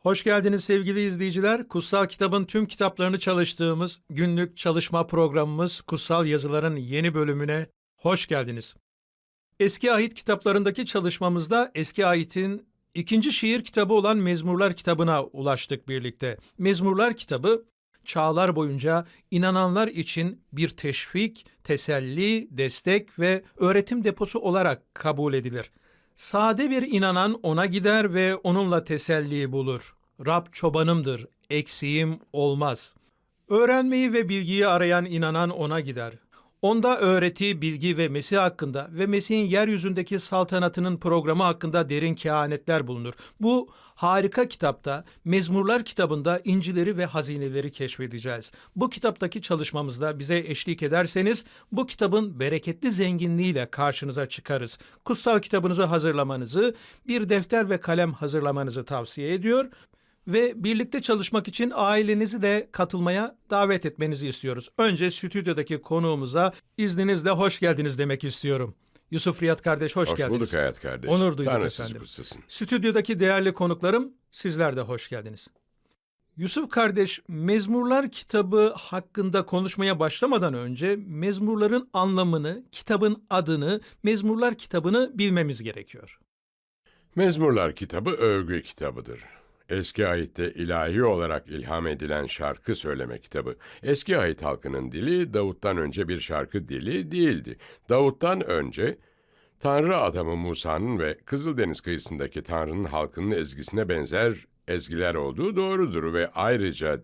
Hoş geldiniz sevgili izleyiciler. Kutsal Kitabın tüm kitaplarını çalıştığımız günlük çalışma programımız Kutsal Yazıların yeni bölümüne hoş geldiniz. Eski Ahit kitaplarındaki çalışmamızda Eski Ahit'in ikinci şiir kitabı olan Mezmurlar kitabına ulaştık birlikte. Mezmurlar kitabı çağlar boyunca inananlar için bir teşvik, teselli, destek ve öğretim deposu olarak kabul edilir. Sade bir inanan ona gider ve onunla teselli bulur. Rab çobanımdır, eksiğim olmaz. Öğrenmeyi ve bilgiyi arayan inanan ona gider. Onda öğreti, bilgi ve Mesih hakkında ve Mesih'in yeryüzündeki saltanatının programı hakkında derin kehanetler bulunur. Bu harika kitapta, Mezmurlar kitabında incileri ve hazineleri keşfedeceğiz. Bu kitaptaki çalışmamızda bize eşlik ederseniz bu kitabın bereketli zenginliğiyle karşınıza çıkarız. Kutsal kitabınızı hazırlamanızı, bir defter ve kalem hazırlamanızı tavsiye ediyor ve birlikte çalışmak için ailenizi de katılmaya davet etmenizi istiyoruz. Önce stüdyodaki konuğumuza izninizle hoş geldiniz demek istiyorum. Yusuf Riyad kardeş hoş, Hoş geldiniz. bulduk Hayat kardeş. Onur duyduk Tanrı efendim. kutsasın. Stüdyodaki değerli konuklarım sizler de hoş geldiniz. Yusuf kardeş, Mezmurlar kitabı hakkında konuşmaya başlamadan önce mezmurların anlamını, kitabın adını, Mezmurlar kitabını bilmemiz gerekiyor. Mezmurlar kitabı övgü kitabıdır. Eski ayette ilahi olarak ilham edilen şarkı söyleme kitabı. Eski ayet halkının dili Davut'tan önce bir şarkı dili değildi. Davut'tan önce Tanrı adamı Musa'nın ve Kızıldeniz kıyısındaki Tanrı'nın halkının ezgisine benzer ezgiler olduğu doğrudur ve ayrıca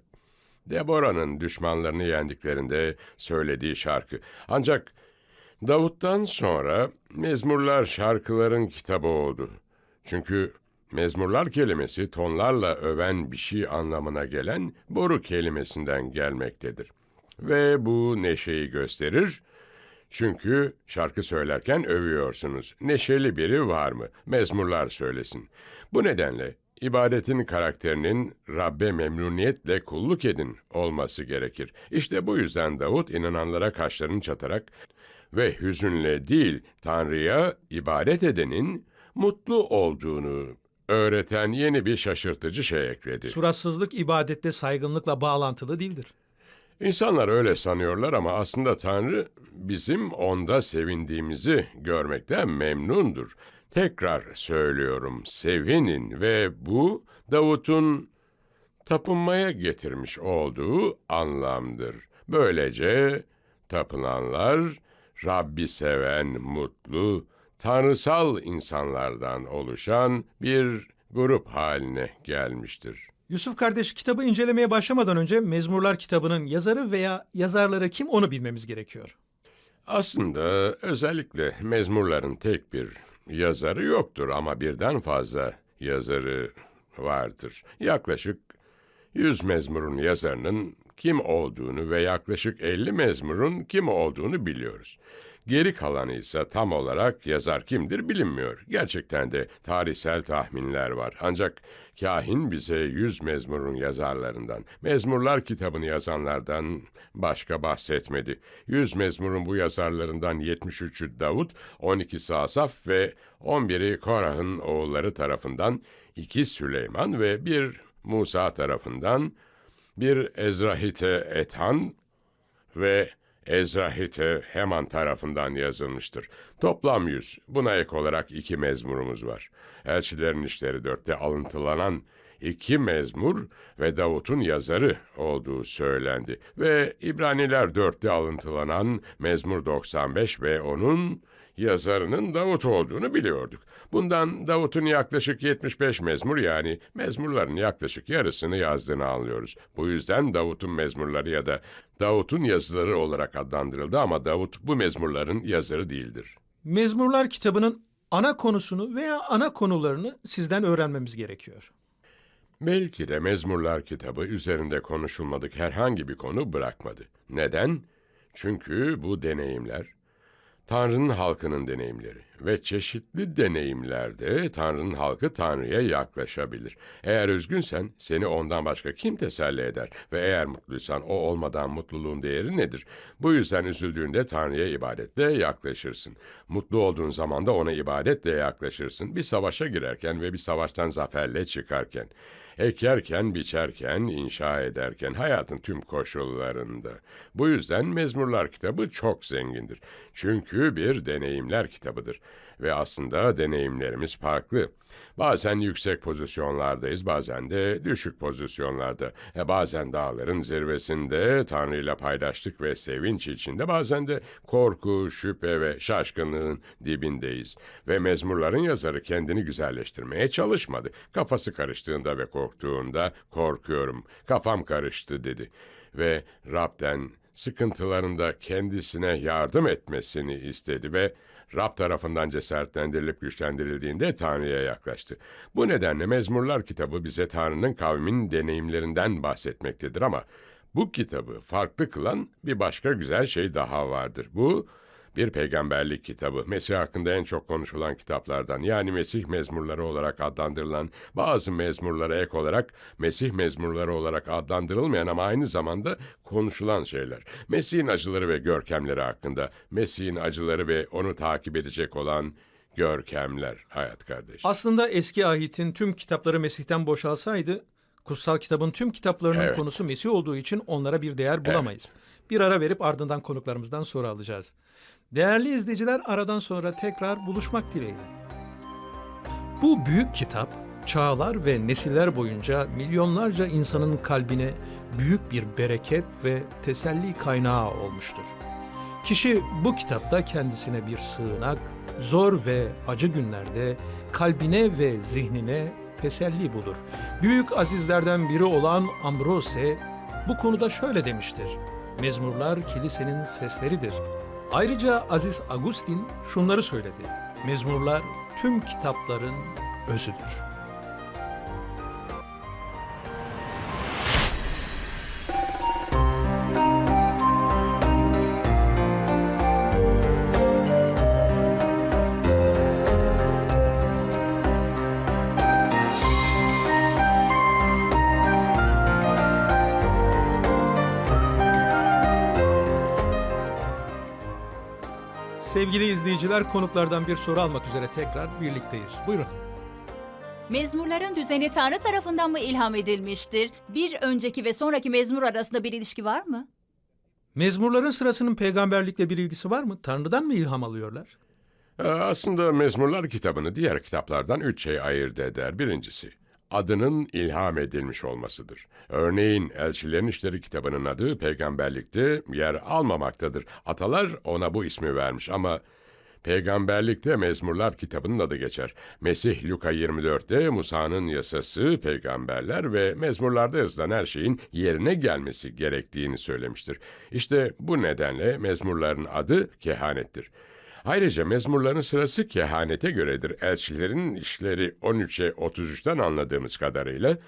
Deborah'nın düşmanlarını yendiklerinde söylediği şarkı. Ancak Davut'tan sonra mezmurlar şarkıların kitabı oldu. Çünkü mezmurlar kelimesi tonlarla öven bir şey anlamına gelen boru kelimesinden gelmektedir. Ve bu neşeyi gösterir. Çünkü şarkı söylerken övüyorsunuz. Neşeli biri var mı? Mezmurlar söylesin. Bu nedenle ibadetin karakterinin Rabbe memnuniyetle kulluk edin olması gerekir. İşte bu yüzden Davut inananlara kaşlarını çatarak ve hüzünle değil Tanrı'ya ibadet edenin mutlu olduğunu öğreten yeni bir şaşırtıcı şey ekledi. Suratsızlık ibadette saygınlıkla bağlantılı değildir. İnsanlar öyle sanıyorlar ama aslında Tanrı bizim onda sevindiğimizi görmekten memnundur. Tekrar söylüyorum, sevinin ve bu Davut'un tapınmaya getirmiş olduğu anlamdır. Böylece tapınanlar Rabbi seven, mutlu, tanrısal insanlardan oluşan bir grup haline gelmiştir. Yusuf kardeş kitabı incelemeye başlamadan önce Mezmurlar kitabının yazarı veya yazarları kim onu bilmemiz gerekiyor. Aslında özellikle mezmurların tek bir yazarı yoktur ama birden fazla yazarı vardır. Yaklaşık 100 mezmurun yazarının kim olduğunu ve yaklaşık 50 mezmurun kim olduğunu biliyoruz. Geri kalanı ise tam olarak yazar kimdir bilinmiyor. Gerçekten de tarihsel tahminler var. Ancak kahin bize 100 mezmurun yazarlarından, mezmurlar kitabını yazanlardan başka bahsetmedi. 100 mezmurun bu yazarlarından 73'ü Davut, 12'si Asaf ve 11'i Korah'ın oğulları tarafından, iki Süleyman ve bir Musa tarafından, bir Ezrahite Ethan ve Ezrahite Heman tarafından yazılmıştır. Toplam yüz. Buna ek olarak iki mezmurumuz var. Elçilerin İşleri dörtte alıntılanan iki mezmur ve Davut'un yazarı olduğu söylendi. Ve İbraniler 4'te alıntılanan Mezmur 95 ve onun yazarının Davut olduğunu biliyorduk. Bundan Davut'un yaklaşık 75 mezmur yani mezmurların yaklaşık yarısını yazdığını anlıyoruz. Bu yüzden Davut'un mezmurları ya da Davut'un yazıları olarak adlandırıldı ama Davut bu mezmurların yazarı değildir. Mezmurlar kitabının ana konusunu veya ana konularını sizden öğrenmemiz gerekiyor. Belki de Mezmurlar kitabı üzerinde konuşulmadık herhangi bir konu bırakmadı. Neden? Çünkü bu deneyimler Tanrı'nın halkının deneyimleri ve çeşitli deneyimlerde Tanrı'nın halkı Tanrı'ya yaklaşabilir. Eğer üzgünsen seni ondan başka kim teselli eder ve eğer mutluysan o olmadan mutluluğun değeri nedir? Bu yüzden üzüldüğünde Tanrı'ya ibadetle yaklaşırsın. Mutlu olduğun zaman da ona ibadetle yaklaşırsın. Bir savaşa girerken ve bir savaştan zaferle çıkarken. Ekerken, biçerken, inşa ederken, hayatın tüm koşullarında. Bu yüzden Mezmurlar kitabı çok zengindir. Çünkü bir deneyimler kitabıdır. Ve aslında deneyimlerimiz farklı. Bazen yüksek pozisyonlardayız, bazen de düşük pozisyonlarda. E bazen dağların zirvesinde Tanrı ile paylaştık ve sevinç içinde, bazen de korku, şüphe ve şaşkınlığın dibindeyiz. Ve mezmurların yazarı kendini güzelleştirmeye çalışmadı. Kafası karıştığında ve korktuğunda korkuyorum, kafam karıştı dedi. Ve Rab'den sıkıntılarında kendisine yardım etmesini istedi ve Rab tarafından cesaretlendirilip güçlendirildiğinde Tanrı'ya yaklaştı. Bu nedenle Mezmurlar kitabı bize Tanrı'nın kavminin deneyimlerinden bahsetmektedir ama bu kitabı farklı kılan bir başka güzel şey daha vardır. Bu bir peygamberlik kitabı. Mesih hakkında en çok konuşulan kitaplardan yani Mesih mezmurları olarak adlandırılan bazı mezmurlara ek olarak Mesih mezmurları olarak adlandırılmayan ama aynı zamanda konuşulan şeyler. Mesih'in acıları ve görkemleri hakkında, Mesih'in acıları ve onu takip edecek olan görkemler hayat kardeş. Aslında eski ahitin tüm kitapları Mesih'ten boşalsaydı, kutsal kitabın tüm kitaplarının Evet. konusu Mesih olduğu için onlara bir değer bulamayız. Bir ara verip ardından konuklarımızdan soru alacağız. Değerli izleyiciler aradan sonra tekrar buluşmak dileğiyle. Bu büyük kitap çağlar ve nesiller boyunca milyonlarca insanın kalbine büyük bir bereket ve teselli kaynağı olmuştur. Kişi bu kitapta kendisine bir sığınak, zor ve acı günlerde kalbine ve zihnine teselli bulur. Büyük azizlerden biri olan Ambrose bu konuda şöyle demiştir. Mezmurlar kilisenin sesleridir. Ayrıca Aziz Agustin şunları söyledi. Mezmurlar tüm kitapların özüdür. Sevgili izleyiciler konuklardan bir soru almak üzere tekrar birlikteyiz. Buyurun. Mezmurların düzeni Tanrı tarafından mı ilham edilmiştir? Bir önceki ve sonraki mezmur arasında bir ilişki var mı? Mezmurların sırasının peygamberlikle bir ilgisi var mı? Tanrı'dan mı ilham alıyorlar? Ee, Aslında Mezmurlar kitabını diğer kitaplardan üç şey ayırt eder. Birincisi, adının ilham edilmiş olmasıdır. Örneğin Elçilerin İşleri kitabının adı peygamberlikte yer almamaktadır. Atalar ona bu ismi vermiş ama peygamberlikte Mezmurlar kitabının adı geçer. Mesih Luka 24'te Musa'nın yasası, peygamberler ve mezmurlarda yazılan her şeyin yerine gelmesi gerektiğini söylemiştir. İşte bu nedenle mezmurların adı kehanettir. Ayrıca mezmurların sırası kehanete göredir. Elçilerin işleri 13'e 33'ten anladığımız kadarıyla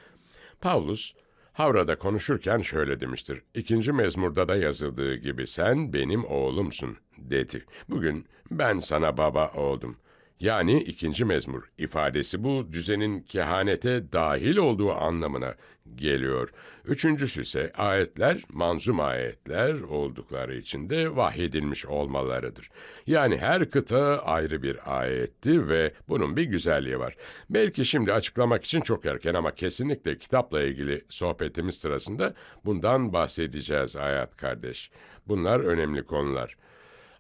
Paulus Havra'da konuşurken şöyle demiştir. İkinci mezmurda da yazıldığı gibi sen benim oğlumsun dedi. Bugün ben sana baba oldum. Yani ikinci mezmur ifadesi bu düzenin kehanete dahil olduğu anlamına geliyor. Üçüncüsü ise ayetler manzum ayetler oldukları için de vahyedilmiş olmalarıdır. Yani her kıta ayrı bir ayetti ve bunun bir güzelliği var. Belki şimdi açıklamak için çok erken ama kesinlikle kitapla ilgili sohbetimiz sırasında bundan bahsedeceğiz hayat kardeş. Bunlar önemli konular.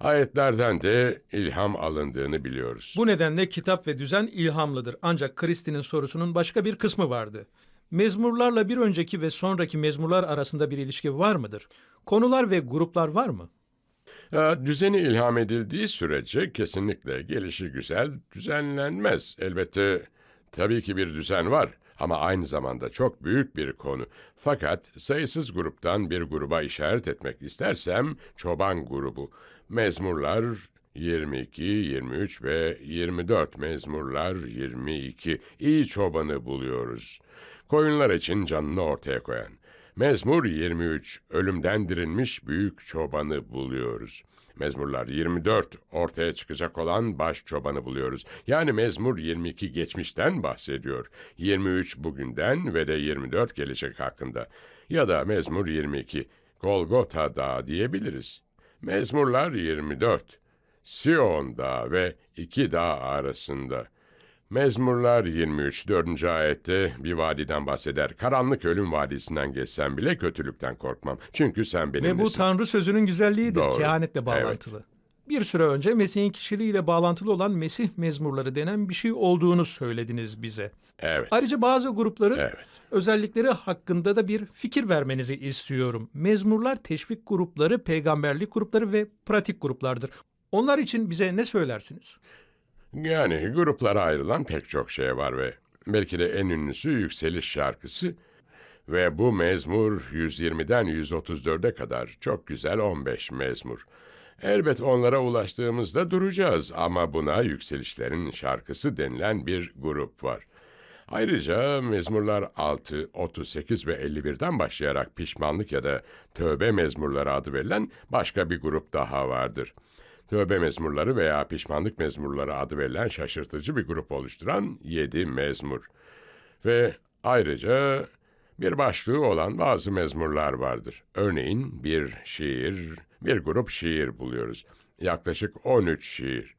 Ayetlerden de ilham alındığını biliyoruz. Bu nedenle kitap ve düzen ilhamlıdır. Ancak Kristin'in sorusunun başka bir kısmı vardı. Mezmurlarla bir önceki ve sonraki mezmurlar arasında bir ilişki var mıdır? Konular ve gruplar var mı? Düzeni ilham edildiği sürece kesinlikle gelişi güzel düzenlenmez. Elbette tabii ki bir düzen var ama aynı zamanda çok büyük bir konu. Fakat sayısız gruptan bir gruba işaret etmek istersem çoban grubu. Mezmurlar 22, 23 ve 24 mezmurlar 22. İyi çobanı buluyoruz. Koyunlar için canını ortaya koyan. Mezmur 23, ölümden dirilmiş büyük çobanı buluyoruz. Mezmurlar 24, ortaya çıkacak olan baş çobanı buluyoruz. Yani Mezmur 22 geçmişten bahsediyor. 23 bugünden ve de 24 gelecek hakkında. Ya da Mezmur 22, Golgota Dağı diyebiliriz. Mezmurlar 24, Sion Dağı ve iki dağ arasında. Mezmurlar 23 4. ayette bir vadiden bahseder. Karanlık ölüm vadisinden geçsem bile kötülükten korkmam. Çünkü sen Ve bu benimlesin. Tanrı sözünün güzelliğidir, Doğru. kehanetle bağlantılı. Bir süre önce Mesih'in kişiliğiyle bağlantılı olan Mesih mezmurları denen bir şey olduğunu söylediniz bize. Evet. Ayrıca bazı grupların Evet. özellikleri hakkında da bir fikir vermenizi istiyorum. Mezmurlar teşvik grupları, peygamberlik grupları ve pratik gruplardır. Onlar için bize ne söylersiniz? Yani gruplara ayrılan pek çok şey var ve belki de en ünlüsü Yükseliş şarkısı ve bu mezmur 120'den 134'e kadar çok güzel 15 mezmur. Elbet onlara ulaştığımızda duracağız ama buna Yükselişlerin şarkısı denilen bir grup var. Ayrıca mezmurlar 6, 38 ve 51'den başlayarak pişmanlık ya da tövbe mezmurları adı verilen başka bir grup daha vardır. Tövbe mezmurları veya pişmanlık mezmurları adı verilen şaşırtıcı bir grup oluşturan yedi mezmur. Ve ayrıca bir başlığı olan bazı mezmurlar vardır. Örneğin bir şiir, bir grup şiir buluyoruz. Yaklaşık 13 şiir.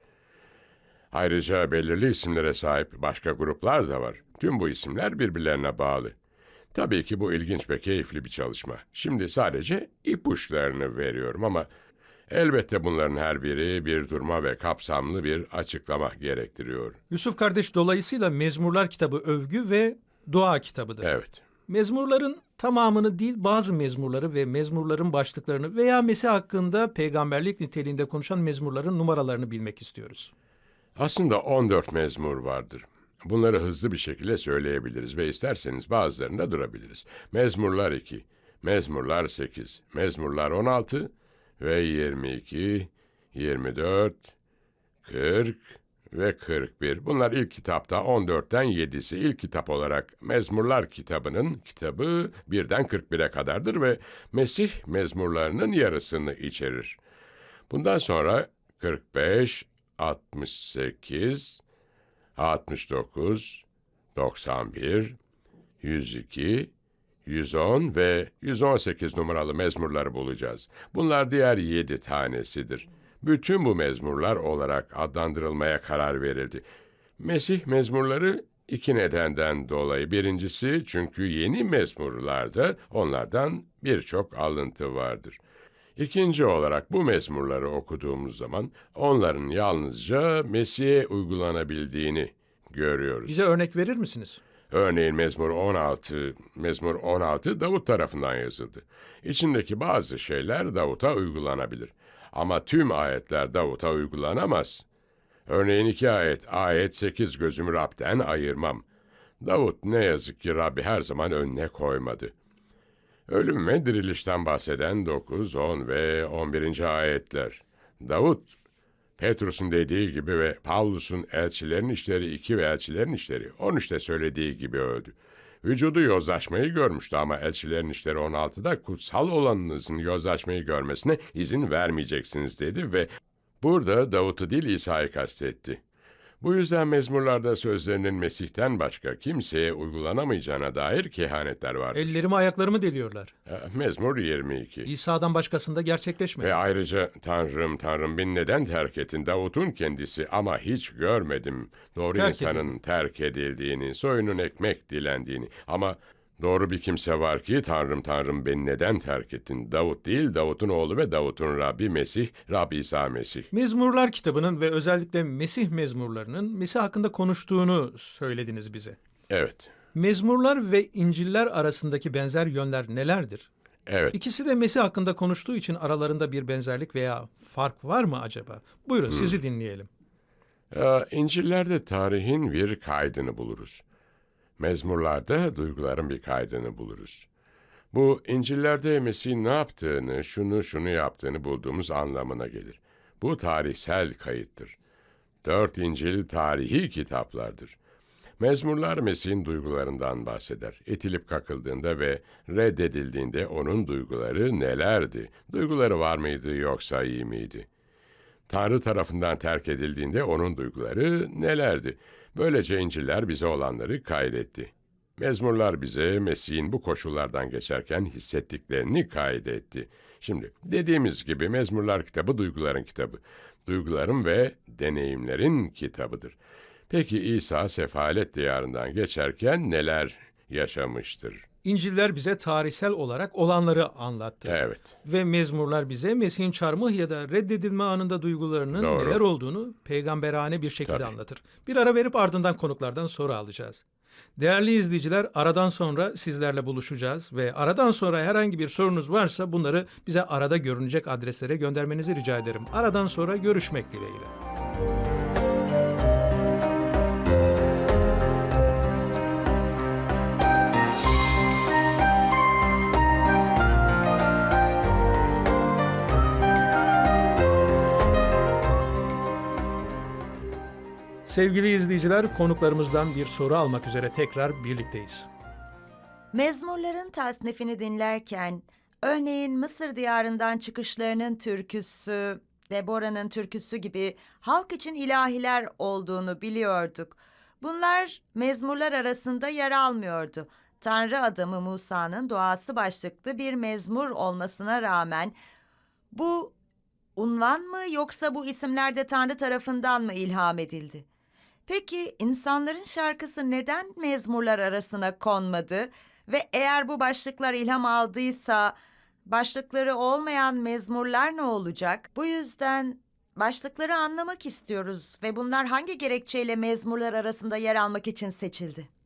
Ayrıca belirli isimlere sahip başka gruplar da var. Tüm bu isimler birbirlerine bağlı. Tabii ki bu ilginç ve keyifli bir çalışma. Şimdi sadece ipuçlarını veriyorum ama elbette bunların her biri bir durma ve kapsamlı bir açıklama gerektiriyor. Yusuf kardeş dolayısıyla Mezmurlar kitabı övgü ve dua kitabıdır. Evet. Mezmurların tamamını değil bazı mezmurları ve mezmurların başlıklarını veya Mesih hakkında peygamberlik niteliğinde konuşan mezmurların numaralarını bilmek istiyoruz. Aslında 14 mezmur vardır. Bunları hızlı bir şekilde söyleyebiliriz ve isterseniz bazılarında durabiliriz. Mezmurlar 2, Mezmurlar 8, Mezmurlar 16 ve 22, 24, 40 ve 41. Bunlar ilk kitapta 14'ten 7'si ilk kitap olarak Mezmurlar kitabının kitabı 1'den 41'e kadardır ve Mesih mezmurlarının yarısını içerir. Bundan sonra 45, 68, 69, 91, 102, 110 ve 118 numaralı mezmurları bulacağız. Bunlar diğer yedi tanesidir. Bütün bu mezmurlar olarak adlandırılmaya karar verildi. Mesih mezmurları iki nedenden dolayı. Birincisi çünkü yeni mezmurlarda onlardan birçok alıntı vardır. İkinci olarak bu mezmurları okuduğumuz zaman onların yalnızca Mesih'e uygulanabildiğini görüyoruz. Bize örnek verir misiniz? Örneğin Mezmur 16, Mezmur 16 Davut tarafından yazıldı. İçindeki bazı şeyler Davut'a uygulanabilir. Ama tüm ayetler Davut'a uygulanamaz. Örneğin iki ayet, ayet 8 gözümü Rab'den ayırmam. Davut ne yazık ki Rabbi her zaman önüne koymadı. Ölüm ve dirilişten bahseden 9, 10 ve 11. ayetler. Davut, Petrus'un dediği gibi ve Pavlus'un elçilerin işleri 2 ve elçilerin işleri 13'te söylediği gibi öldü. Vücudu yozlaşmayı görmüştü ama elçilerin işleri 16'da kutsal olanınızın yozlaşmayı görmesine izin vermeyeceksiniz dedi ve burada Davut'u değil İsa'yı kastetti. Bu yüzden mezmurlarda sözlerinin Mesih'ten başka kimseye uygulanamayacağına dair kehanetler var. Ellerimi ayaklarımı deliyorlar. Mezmur 22. İsa'dan başkasında gerçekleşmedi. Ve ayrıca Tanrım Tanrım beni neden terk ettin? Davut'un kendisi ama hiç görmedim. Doğru Terk insanın terk edildiğini, soyunun ekmek dilendiğini. Ama doğru bir kimse var ki Tanrım Tanrım beni neden terk ettin? Davut değil Davut'un oğlu ve Davut'un Rabbi Mesih, Rabbi İsa Mesih. Mezmurlar kitabının ve özellikle Mesih mezmurlarının Mesih hakkında konuştuğunu söylediniz bize. Evet. Mezmurlar ve İncil'ler arasındaki benzer yönler nelerdir? Evet. İkisi de Mesih hakkında konuştuğu için aralarında bir benzerlik veya fark var mı acaba? Buyurun sizi dinleyelim. Ee, İncil'lerde tarihin bir kaydını buluruz. Mezmurlarda duyguların bir kaydını buluruz. Bu İncil'lerde Mesih'in ne yaptığını, şunu şunu yaptığını bulduğumuz anlamına gelir. Bu tarihsel kayıttır. Dört İncil tarihi kitaplardır. Mezmurlar Mesih'in duygularından bahseder. Etilip kakıldığında ve reddedildiğinde onun duyguları nelerdi? Duyguları var mıydı yoksa iyi miydi? Tanrı tarafından terk edildiğinde onun duyguları nelerdi? Böylece İncil'ler bize olanları kaydetti. Mezmurlar bize Mesih'in bu koşullardan geçerken hissettiklerini kaydetti. Şimdi dediğimiz gibi Mezmurlar kitabı duyguların kitabı. Duyguların ve deneyimlerin kitabıdır. Peki İsa sefalet diyarından geçerken neler yaşamıştır? İncil'ler bize tarihsel olarak olanları anlattı. Evet. Ve mezmurlar bize Mesih'in çarmıh ya da reddedilme anında duygularının Doğru. neler olduğunu peygamberane bir şekilde Tabii. anlatır. Bir ara verip ardından konuklardan soru alacağız. Değerli izleyiciler, aradan sonra sizlerle buluşacağız ve aradan sonra herhangi bir sorunuz varsa bunları bize arada görünecek adreslere göndermenizi rica ederim. Aradan sonra görüşmek dileğiyle. Sevgili izleyiciler, konuklarımızdan bir soru almak üzere tekrar birlikteyiz. Mezmurların tasnifini dinlerken, örneğin Mısır diyarından çıkışlarının türküsü, Deborah'nın türküsü gibi halk için ilahiler olduğunu biliyorduk. Bunlar mezmurlar arasında yer almıyordu. Tanrı adamı Musa'nın duası başlıklı bir mezmur olmasına rağmen bu unvan mı yoksa bu isimler de Tanrı tarafından mı ilham edildi? Peki insanların şarkısı neden mezmurlar arasına konmadı ve eğer bu başlıklar ilham aldıysa başlıkları olmayan mezmurlar ne olacak? Bu yüzden başlıkları anlamak istiyoruz ve bunlar hangi gerekçeyle mezmurlar arasında yer almak için seçildi?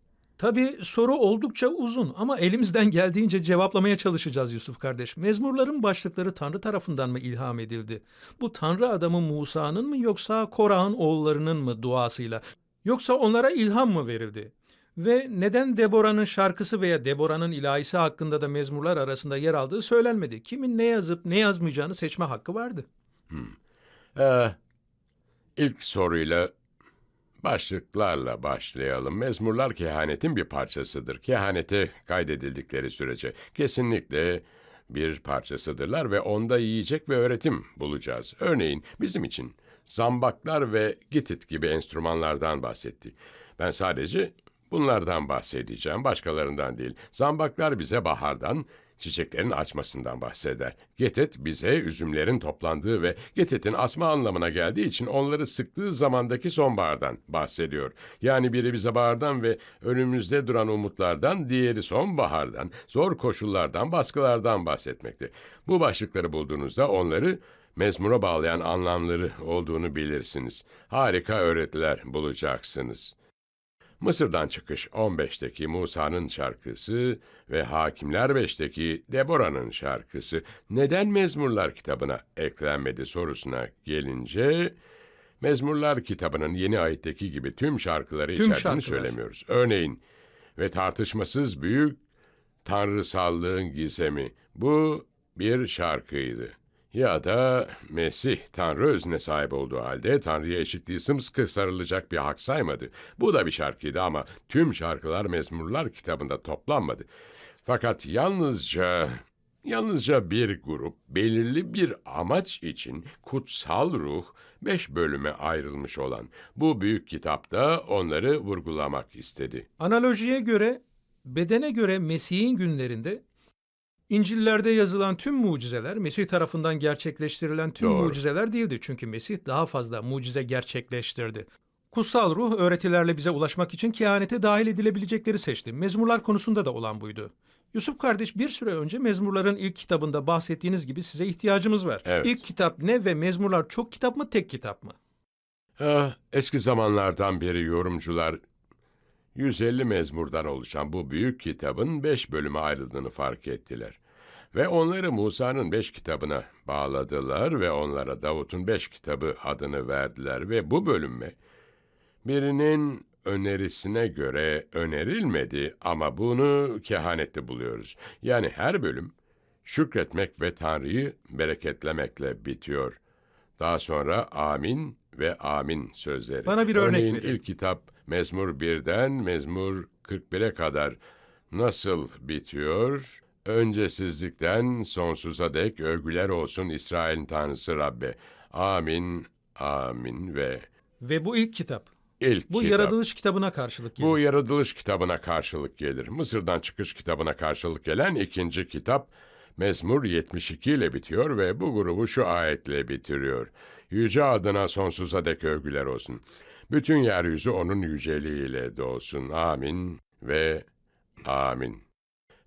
Tabii soru oldukça uzun ama elimizden geldiğince cevaplamaya çalışacağız Yusuf kardeş. Mezmurların başlıkları Tanrı tarafından mı ilham edildi? Bu Tanrı adamı Musa'nın mı yoksa Korah'ın oğullarının mı duasıyla? Yoksa onlara ilham mı verildi? Ve neden Deborah'ın şarkısı veya Deborah'ın ilahisi hakkında da mezmurlar arasında yer aldığı söylenmedi. Kimin ne yazıp ne yazmayacağını seçme hakkı vardı. Ee, ilk soruyla başlıklarla başlayalım. Mezmurlar kehanetin bir parçasıdır. Kehanete kaydedildikleri sürece kesinlikle bir parçasıdırlar ve onda yiyecek ve öğretim bulacağız. Örneğin bizim için zambaklar ve gitit gibi enstrümanlardan bahsetti. Ben sadece bunlardan bahsedeceğim, başkalarından değil. Zambaklar bize bahardan, çiçeklerin açmasından bahseder. Getit bize üzümlerin toplandığı ve getitin asma anlamına geldiği için onları sıktığı zamandaki sonbahardan bahsediyor. Yani biri bize bahardan ve önümüzde duran umutlardan, diğeri sonbahardan, zor koşullardan, baskılardan bahsetmekte. Bu başlıkları bulduğunuzda onları mezmura bağlayan anlamları olduğunu bilirsiniz. Harika öğretiler bulacaksınız. Mısır'dan çıkış 15'teki Musa'nın şarkısı ve Hakimler 5'teki Deborah'ın şarkısı neden Mezmurlar kitabına eklenmedi sorusuna gelince Mezmurlar kitabının yeni ayetteki gibi tüm şarkıları Tüm içerdiğini şarkılar. söylemiyoruz. Örneğin ve tartışmasız büyük tanrısallığın gizemi bu bir şarkıydı. Ya da Mesih Tanrı özüne sahip olduğu halde Tanrı'ya eşitliği sımsıkı sarılacak bir hak saymadı. Bu da bir şarkıydı ama tüm şarkılar Mezmurlar kitabında toplanmadı. Fakat yalnızca yalnızca bir grup belirli bir amaç için kutsal ruh beş bölüme ayrılmış olan bu büyük kitapta onları vurgulamak istedi. Analojiye göre, bedene göre Mesih'in günlerinde İncil'lerde yazılan tüm mucizeler Mesih tarafından gerçekleştirilen tüm Doğru. mucizeler değildi. Çünkü Mesih daha fazla mucize gerçekleştirdi. Kutsal ruh öğretilerle bize ulaşmak için kehanete dahil edilebilecekleri seçti. Mezmurlar konusunda da olan buydu. Yusuf kardeş bir süre önce Mezmurların ilk kitabında bahsettiğiniz gibi size ihtiyacımız var. Evet. İlk kitap ne ve Mezmurlar çok kitap mı tek kitap mı? Ah, eski zamanlardan beri yorumcular 150 mezmurdan oluşan bu büyük kitabın beş bölüme ayrıldığını fark ettiler. Ve onları Musa'nın beş kitabına bağladılar ve onlara Davut'un beş kitabı adını verdiler ve bu bölümme birinin önerisine göre önerilmedi ama bunu kehanette buluyoruz. Yani her bölüm şükretmek ve Tanrı'yı bereketlemekle bitiyor. Daha sonra amin ve amin sözleri. Bana bir örnek Örneğin verin. ilk kitap Mezmur 1'den Mezmur 41'e kadar nasıl bitiyor? Öncesizlikten sonsuza dek övgüler olsun İsrail'in Tanrısı Rabbe. Amin, amin ve Ve bu ilk kitap. ilk Bu kitap. yaratılış kitabına karşılık gelir. Bu yaratılış kitabına karşılık gelir. Mısır'dan çıkış kitabına karşılık gelen ikinci kitap Mezmur 72 ile bitiyor ve bu grubu şu ayetle bitiriyor. Yüce adına sonsuza dek övgüler olsun. Bütün yeryüzü onun yüceliğiyle dolsun. Amin ve amin.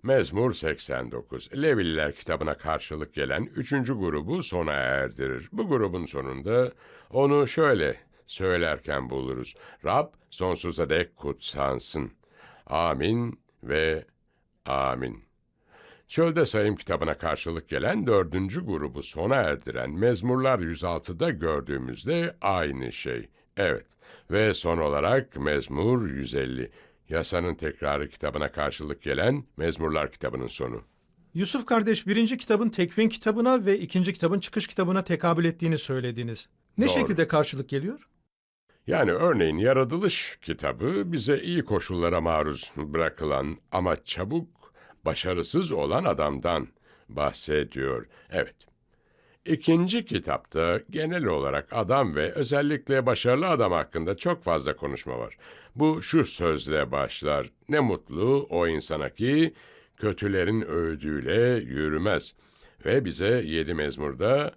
Mezmur 89. Levililer kitabına karşılık gelen üçüncü grubu sona erdirir. Bu grubun sonunda onu şöyle söylerken buluruz. Rab sonsuza dek kutsansın. Amin ve amin. Çölde Sayım kitabına karşılık gelen dördüncü grubu sona erdiren Mezmurlar 106'da gördüğümüzde aynı şey. Evet ve son olarak Mezmur 150. Yasanın tekrarı kitabına karşılık gelen Mezmurlar kitabının sonu. Yusuf kardeş birinci kitabın tekvin kitabına ve ikinci kitabın çıkış kitabına tekabül ettiğini söylediniz. Ne Doğru. şekilde karşılık geliyor? Yani örneğin Yaratılış kitabı bize iyi koşullara maruz bırakılan ama çabuk başarısız olan adamdan bahsediyor. Evet. İkinci kitapta genel olarak adam ve özellikle başarılı adam hakkında çok fazla konuşma var. Bu şu sözle başlar. Ne mutlu o insana ki kötülerin övdüğüyle yürümez. Ve bize yedi mezmurda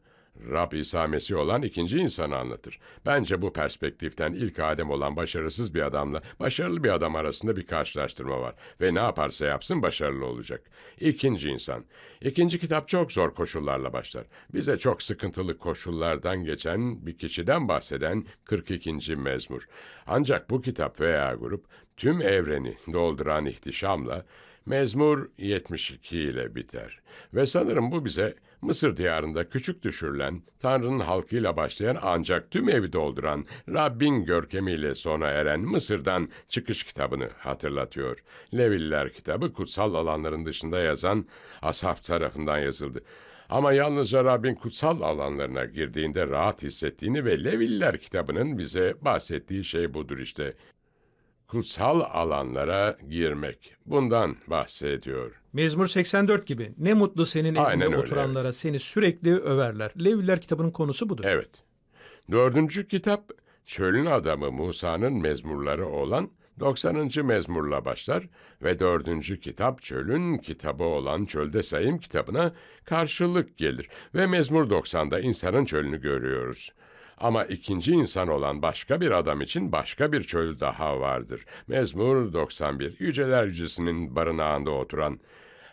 Rab İsa Mesih olan ikinci insanı anlatır. Bence bu perspektiften ilk Adem olan başarısız bir adamla başarılı bir adam arasında bir karşılaştırma var. Ve ne yaparsa yapsın başarılı olacak. İkinci insan. İkinci kitap çok zor koşullarla başlar. Bize çok sıkıntılı koşullardan geçen bir kişiden bahseden 42. mezmur. Ancak bu kitap veya grup tüm evreni dolduran ihtişamla Mezmur 72 ile biter. Ve sanırım bu bize Mısır diyarında küçük düşürülen, Tanrı'nın halkıyla başlayan ancak tüm evi dolduran, Rabbin görkemiyle sona eren Mısır'dan çıkış kitabını hatırlatıyor. Leviller kitabı kutsal alanların dışında yazan ashab tarafından yazıldı. Ama yalnızca Rabbin kutsal alanlarına girdiğinde rahat hissettiğini ve Leviller kitabının bize bahsettiği şey budur işte kutsal alanlara girmek. Bundan bahsediyor. Mezmur 84 gibi. Ne mutlu senin evinde Aynen öyle, oturanlara seni sürekli överler. Leviler kitabının konusu budur. Evet. Dördüncü kitap, çölün adamı Musa'nın mezmurları olan 90. mezmurla başlar ve dördüncü kitap çölün kitabı olan Çölde Sayım kitabına karşılık gelir ve Mezmur 90'da insanın çölünü görüyoruz. Ama ikinci insan olan başka bir adam için başka bir çöl daha vardır. Mezmur 91, Yüceler Yücesi'nin barınağında oturan,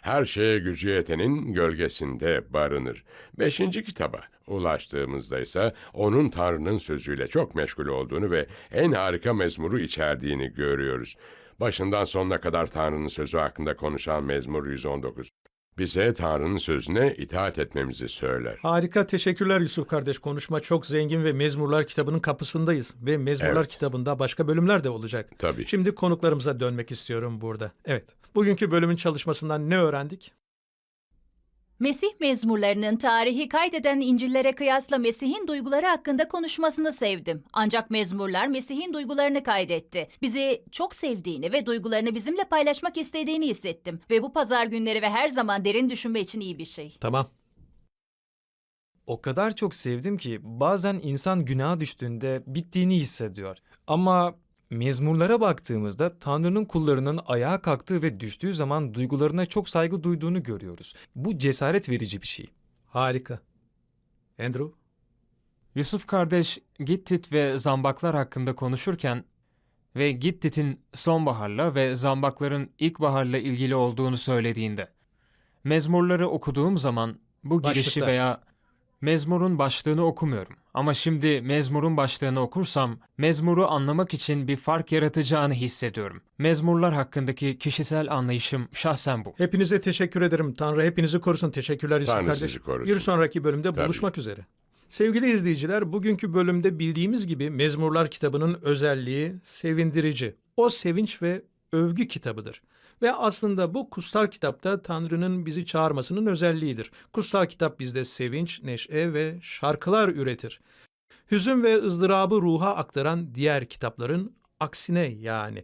her şeye gücü yetenin gölgesinde barınır. Beşinci kitaba ulaştığımızda ise onun Tanrı'nın sözüyle çok meşgul olduğunu ve en harika mezmuru içerdiğini görüyoruz. Başından sonuna kadar Tanrı'nın sözü hakkında konuşan Mezmur 119. Bize Tanrı'nın sözüne itaat etmemizi söyler. Harika teşekkürler Yusuf kardeş. Konuşma çok zengin ve Mezmurlar kitabının kapısındayız. Ve Mezmurlar Evet. kitabında başka bölümler de olacak. Tabii. Şimdi konuklarımıza dönmek istiyorum burada. Evet. Bugünkü bölümün çalışmasından ne öğrendik? Mesih mezmurlarının tarihi kaydeden İncil'lere kıyasla Mesih'in duyguları hakkında konuşmasını sevdim. Ancak mezmurlar Mesih'in duygularını kaydetti. Bizi çok sevdiğini ve duygularını bizimle paylaşmak istediğini hissettim. Ve bu pazar günleri ve her zaman derin düşünme için iyi bir şey. Tamam. O kadar çok sevdim ki bazen insan günaha düştüğünde bittiğini hissediyor. Ama mezmurlara baktığımızda Tanrı'nın kullarının ayağa kalktığı ve düştüğü zaman duygularına çok saygı duyduğunu görüyoruz. Bu cesaret verici bir şey. Harika. Andrew? Yusuf kardeş Gittit ve zambaklar hakkında konuşurken ve Gittit'in sonbaharla ve zambakların ilkbaharla ilgili olduğunu söylediğinde mezmurları okuduğum zaman bu girişi Başlıklar. veya mezmurun başlığını okumuyorum. Ama şimdi mezmurun başlığını okursam, mezmuru anlamak için bir fark yaratacağını hissediyorum. Mezmurlar hakkındaki kişisel anlayışım şahsen bu. Hepinize teşekkür ederim. Tanrı hepinizi korusun. Teşekkürler Yusuf Tanrı kardeş. sizi korusun. Bir sonraki bölümde Tabii. buluşmak üzere. Sevgili izleyiciler, bugünkü bölümde bildiğimiz gibi Mezmurlar kitabının özelliği sevindirici. O sevinç ve övgü kitabıdır. Ve aslında bu kutsal kitapta Tanrı'nın bizi çağırmasının özelliğidir. Kutsal kitap bizde sevinç, neşe ve şarkılar üretir. Hüzün ve ızdırabı ruha aktaran diğer kitapların aksine yani.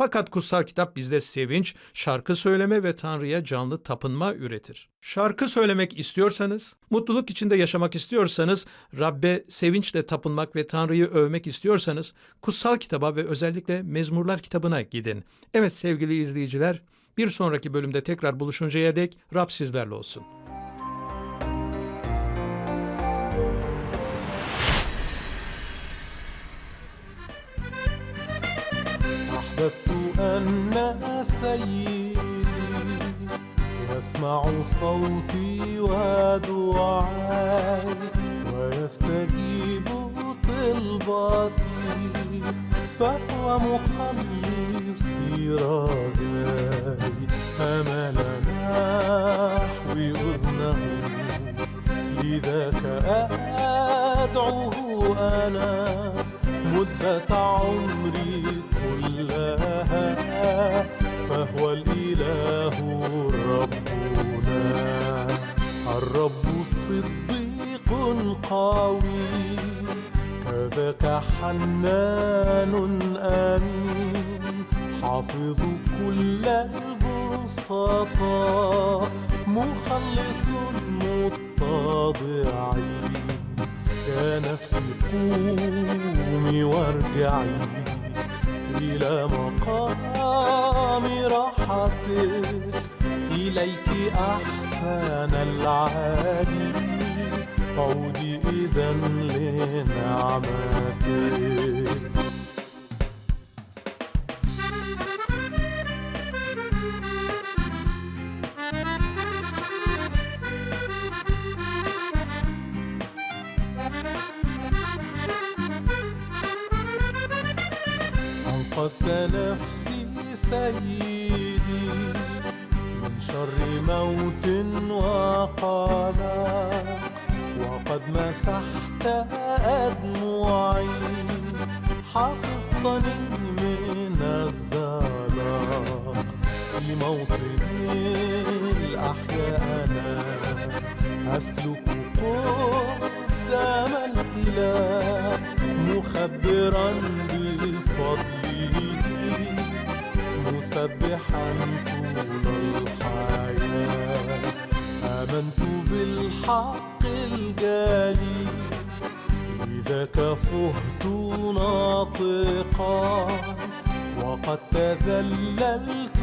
Fakat kutsal kitap bizde sevinç, şarkı söyleme ve Tanrı'ya canlı tapınma üretir. Şarkı söylemek istiyorsanız, mutluluk içinde yaşamak istiyorsanız, Rabbe sevinçle tapınmak ve Tanrı'yı övmek istiyorsanız, kutsal kitaba ve özellikle Mezmurlar kitabına gidin. Evet sevgili izleyiciler, bir sonraki bölümde tekrar buluşuncaya dek Rab sizlerle olsun. أحببت أن سيدي يسمع صوتي ودعائي ويستجيب طلباتي. فهو مخلصي رجائي أمل نحو أذنه لذاك أدعوه أنا مدة عمري كلها فهو الإله ربنا. الرب صديق قوي كذاك حنان أمين. حافظ كل البسطاء مخلص متضعين. يا نفسي قومي وارجعي. إلى مقام راحتك. إليك أحسن العالي عودي إذا لنعمتك. أنقذت نفسي سيدي من شر موت وقلق وقد مسحت أدمعي حفظتني من الزلق. في موطن الأحياء أنا أسلك قدام الإله مخبرا بفضله مسبحا طول الحياة. آمنت بالحق الجلي لذاك فهت ناطقا. وقد تذللت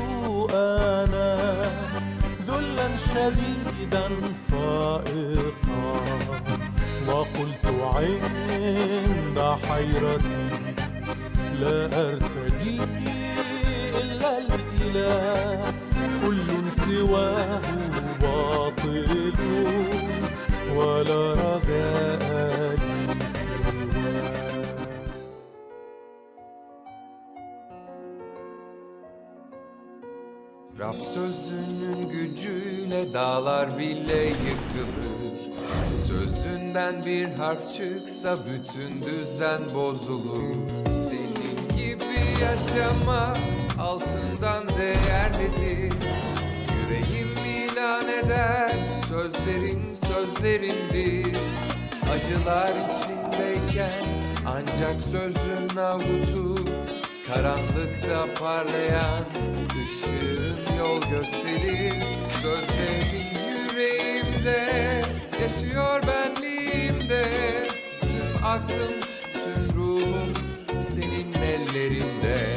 أنا. ذلا شديدا فائقا. وقلت عند حيرتي لا أرتجي إلا الإله كل سواه باطل ولا رجاء لي سواه Rab sözünün gücüyle dağlar bile yıkılır Sözünden bir harf çıksa bütün düzen bozulur Senin gibi yaşamak altından değerlidir. Yüreğim ilan eder sözlerin sözlerimdir. Acılar içindeyken ancak sözün avutur Karanlıkta parlayan ışığın yol gösterir. Sözlerin yüreğimde yaşıyor benliğimde. Tüm aklım, tüm ruhum senin ellerinde